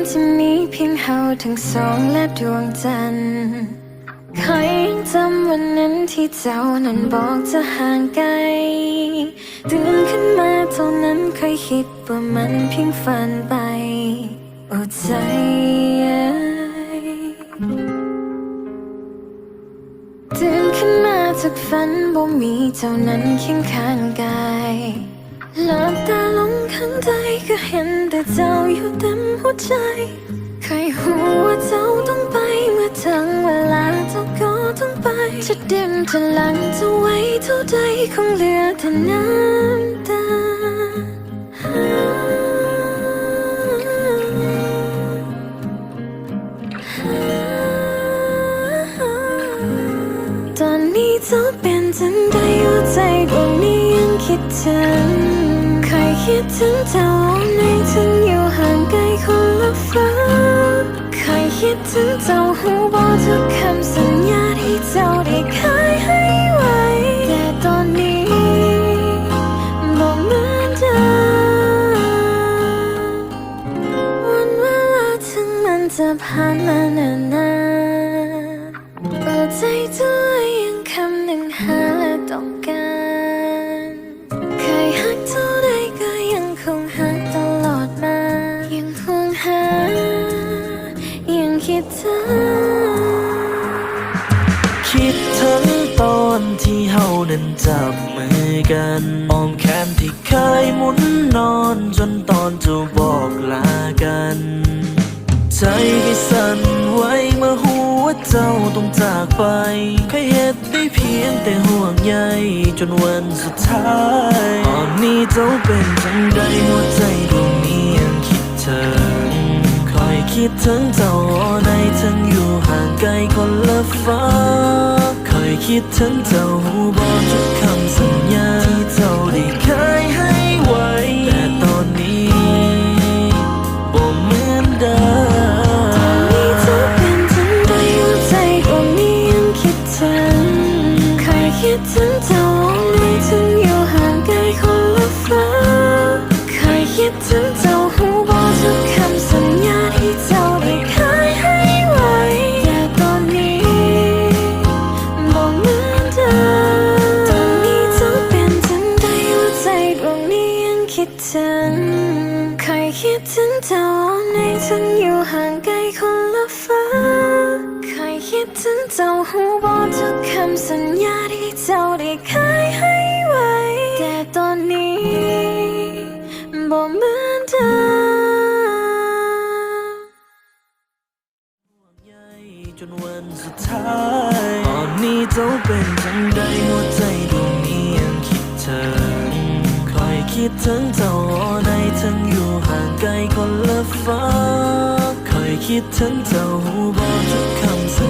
เพียงเฮาทั้งสองและดวงจันทร์ใคอยยังจำวันนั้นที่เจ้านั้นบอกจะห่างไกลตื่นขึ้นมาเท่านั้นเคยคิดว่ามันเพียงฝันไปโอ้ใจตื่นขึ้นมาจากฝันบ่มีเจ้านั้นเคียงข้างกาย หลับตาลงข้างใจก็เห็นแต่เจ้าอยู่เต็มหัวใจเคยหูว่าเจ้าต้องไปเมื่อถึงเวลาเจ้าก็ต้องไป จะเดินจะหลังจะไว้เท่าใดคงเหลือแต่น้ำตาตอนนี้เจ้าเป็นจังใดหัวใจดวงนี้ยังคิดถึง คิดถึงเจ้าในถึงอยู่ห่างไกลคนละฟ้าเคยคิดถึงเจ้าหูบอกทุกคำสัญญาที่เจ้าได้เคยให้ไว้ แต่ตอนนี้บอกเหมือนเดิมวันเวลาถึงมันจะผ่านมานานนาน คิดถึงตอนที่เฮานั้นจับมือกันอ้อมแขนที่เคยหมุนนอนจนตอนจะบอกลากัน ใจก็สั่นไหวเมื่อหัวเจ้าต้องจากไปเคยเหตุได้เพียงแต่ห่วงใยจนวันสุดท้ายตอนนี้เจ้าเป็นจังใดหัวใจดวงนี้ยังคิดถึงคอยคิดถึงเจ้า คิดถึงเจ้าหูบอกทุกคำสัญญาที่เจ้าได้เคยให้ไว้ แต่ตอนนี้บ่เหมือนเดิมเธอเป็นจังใดหัวใจดวงนี้ยังคิดถึงเคยคิดถึงเจ้าในถึงอยู่ห่างไกลคนละฟ้าเคยคิดถึง ยังคิดถึงเคยคิดถึงเจ้าในถึงอยู่ห่างไกลคนละฟ้าเคยคิดถึงเจ้าหูบอกทุกคำสัญญาที่เจ้าได้เคยให้ไว้ แต่ตอนนี้บอกเหมือนเดิมจนวันสุดท้ายตอนนี้เจ้าเป็นจังใดหัวใจดวงนี้ยังคิดถึงคอ ถึงเจ้าในทั้งอยู่ห่างไกลคนละฟ้าคอยคิดถึงเจ้าหูบอกทุกคำสัญ